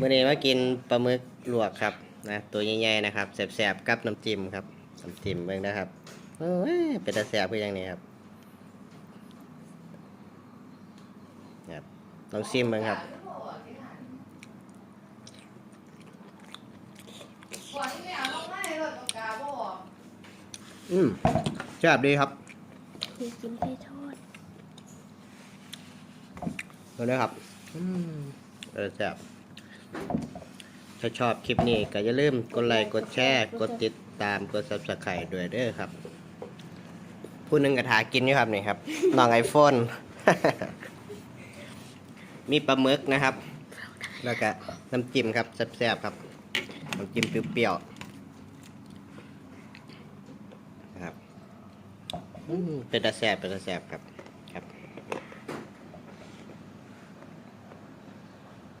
มื่อนี้มากินปลาหมึกลวกครับนะตัวใหญ่ๆนะครับแสบๆกับน้ำจิ้มครับน้ำจิ้มเบิ่งนะครับโอ้ยเป็นตาแสบคืออย่างนี้ครับครับลองชิมเบิ่งครับอืมแซ่บดีครับคือกินไก่ทอดดูด้วยครับอืมเออแซ่บ ถ้าชอบคลิปนี้ก็อย่าลืมกดไลค์กดแชร์ กดติดตามกด subscribe ด้วยเด้อครับ ผู้หนึงกระถากินอยู่ครับนี่ครับน้องไอโฟน มีปลาหมึกนะครับ แล้วก็น้ำจิ้มครับแซ่บๆครับน้ำจิ้มเปรี้ยวๆนะครับอืมเป็นตาแซ่บเป็นตาแซ่บครับ